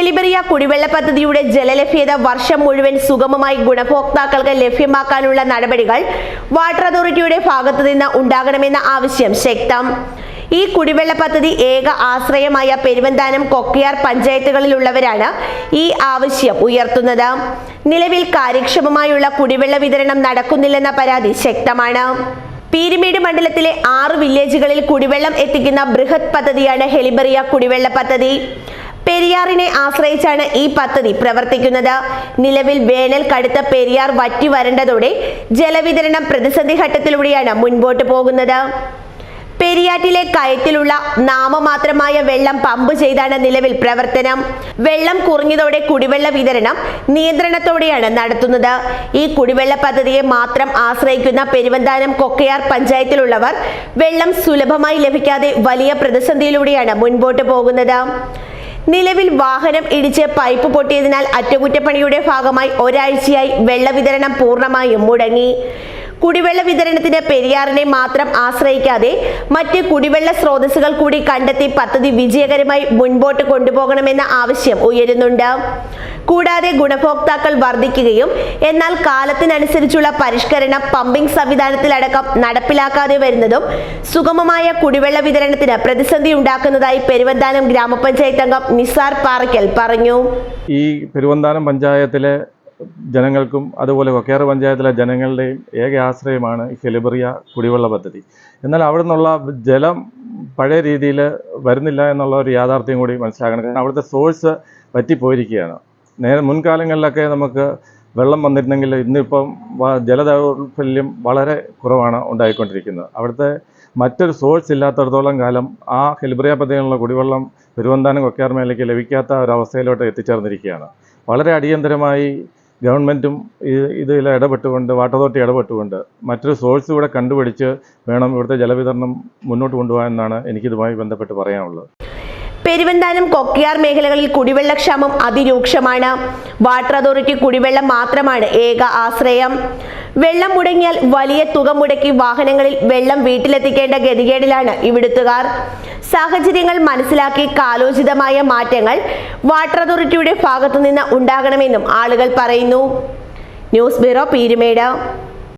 ഹെലിബറിയ കുടിവെള്ള പദ്ധതിയുടെ ജലലഭ്യത വർഷം മുഴുവൻ സുഗമമായി ഗുണഭോക്താക്കൾക്ക് ലഭ്യമാക്കാനുള്ള നടപടികൾ വാട്ടർ അതോറിറ്റിയുടെ ഭാഗത്തു നിന്ന് ഉണ്ടാകണമെന്ന ആവശ്യം ശക്തം. ഈ കുടിവെള്ള പദ്ധതി ഏക ആശ്രയമായ പെരുവന്താനം കൊക്കയാർ പഞ്ചായത്തുകളിലുള്ളവരാണ് ഈ ആവശ്യം ഉയർത്തുന്നത്. നിലവിൽ കാര്യക്ഷമമായുള്ള കുടിവെള്ള വിതരണം നടക്കുന്നില്ലെന്ന പരാതി ശക്തമാണ്. പീരുമേട് മണ്ഡലത്തിലെ ആറ് വില്ലേജുകളിൽ കുടിവെള്ളം എത്തിക്കുന്ന ബൃഹത് പദ്ധതിയാണ് ഹെലിബറിയ കുടിവെള്ള പദ്ധതി. പെരിയാറിനെ ആശ്രയിച്ചാണ് ഈ പദ്ധതി പ്രവർത്തിക്കുന്നത്. നിലവിൽ വേനൽ കടുത്ത പെരിയാർ വറ്റി വരണ്ടതോടെ ജലവിതരണം പ്രതിസന്ധി ഘട്ടത്തിലൂടെയാണ് മുൻപോട്ട് പോകുന്നത്. പെരിയാറ്റിലെ കയറ്റിലുള്ള നാമമാത്രമായ വെള്ളം പമ്പ് ചെയ്താണ് നിലവിൽ പ്രവർത്തനം. വെള്ളം കുറഞ്ഞതോടെ കുടിവെള്ള വിതരണം നിയന്ത്രണത്തോടെയാണ് നടത്തുന്നത്. ഈ കുടിവെള്ള പദ്ധതിയെ മാത്രം ആശ്രയിക്കുന്ന പെരുവന്താനം കൊക്കയാർ പഞ്ചായത്തിലുള്ളവർ വെള്ളം സുലഭമായി ലഭിക്കാതെ വലിയ പ്രതിസന്ധിയിലൂടെയാണ് മുൻപോട്ട് പോകുന്നത്. നിലവിൽ വാഹനം ഇടിച്ച് പൈപ്പ് പൊട്ടിയതിനാൽ അറ്റകുറ്റപ്പണിയുടെ ഭാഗമായി ഒരാഴ്ചയായി വെള്ളവിതരണം പൂർണമായും മുടങ്ങി. കുടിവെള്ള വിതരണത്തിന് പെരിയാറിനെ മാത്രം ആശ്രയിക്കാതെ മറ്റ് കുടിവെള്ള സ്രോതസ്സുകൾ കൂടി കണ്ടെത്തി പദ്ധതി വിജയകരമായി മുൻപോട്ട് കൊണ്ടുപോകണമെന്ന ആവശ്യം ഉയരുന്നുണ്ട്. കൂടാതെ ഗുണഭോക്താക്കൾ വർദ്ധിക്കുകയും എന്നാൽ കാലത്തിനനുസരിച്ചുള്ള പരിഷ്കരണം പമ്പിംഗ് സംവിധാനത്തിലടക്കം നടപ്പിലാക്കാതെ വരുന്നതും സുഗമമായ കുടിവെള്ള വിതരണത്തിന് പ്രതിസന്ധി ഉണ്ടാക്കുന്നതായി പെരുവന്താനം ഗ്രാമപഞ്ചായത്ത് അംഗം നിസാർ പാറയ്ക്കൽ പറഞ്ഞു. ഈ പെരുവന്താനം പഞ്ചായത്തിലെ ജനങ്ങൾക്കും അതുപോലെ കൊക്കേറ് പഞ്ചായത്തിലെ ജനങ്ങളുടെയും ഏക ആശ്രയമാണ് ഹെലിബറിയ കുടിവെള്ള പദ്ധതി. എന്നാൽ അവിടെ നിന്നുള്ള ജലം പഴയ രീതിയിൽ വരുന്നില്ല എന്നുള്ള ഒരു യാഥാർത്ഥ്യം കൂടി മനസ്സിലാക്കണം. കാരണം അവിടുത്തെ സോഴ്സ് വറ്റിപ്പോയിരിക്കുകയാണ് നേരെ മുൻകാലങ്ങളിലൊക്കെ നമുക്ക് വെള്ളം വന്നിരുന്നെങ്കിൽ ഇന്നിപ്പം ജലദൗർഫല്യം വളരെ കുറവാണ് ഉണ്ടായിക്കൊണ്ടിരിക്കുന്നത്. അവിടുത്തെ മറ്റൊരു സോഴ്സ് ഇല്ലാത്തടത്തോളം കാലം ആ ഹെലിബറിയ പദ്ധതിയിലുള്ള കുടിവെള്ളം പെരുവന്താനം കൊക്കാർ മേലേക്ക് ലഭിക്കാത്ത ഒരവസ്ഥയിലോട്ട് എത്തിച്ചേർന്നിരിക്കുകയാണ്. വളരെ അടിയന്തരമായി ഗവൺമെന്റും ഇതിൽ ഇടപെട്ടുകൊണ്ട് വാട്ടർ അതോറിറ്റി ഇടപെട്ടുകൊണ്ട് മറ്റൊരു സോഴ്സ് ഇവിടെ കണ്ടുപിടിച്ച് വേണം ഇവിടുത്തെ ജലവിതരണം മുന്നോട്ട് കൊണ്ടുപോകാമെന്നാണ് എനിക്കിതുമായി ബന്ധപ്പെട്ട് പറയാനുള്ളത്. പെരുവന്താനം കൊക്കിയാർ മേഖലകളിൽ കുടിവെള്ളക്ഷാമം അതിരൂക്ഷമാണ്. വാട്ടർ അതോറിറ്റി കുടിവെള്ളം മാത്രമാണ് ഏക ആശ്രയം. വെള്ളം മുടങ്ങിയാൽ വലിയ തുക മുടക്കി വാഹനങ്ങളിൽ വെള്ളം വീട്ടിലെത്തിക്കേണ്ട ഗതികേടിലാണ് ഇവിടുത്തുകാർ. സാഹചര്യങ്ങൾ മനസ്സിലാക്കി കാലോചിതമായ മാറ്റങ്ങൾ വാട്ടർ അതോറിറ്റിയുടെ ഭാഗത്തുനിന്ന് ഉണ്ടാകണമെന്നും ആളുകൾ പറയുന്നു. News bureau Peermade.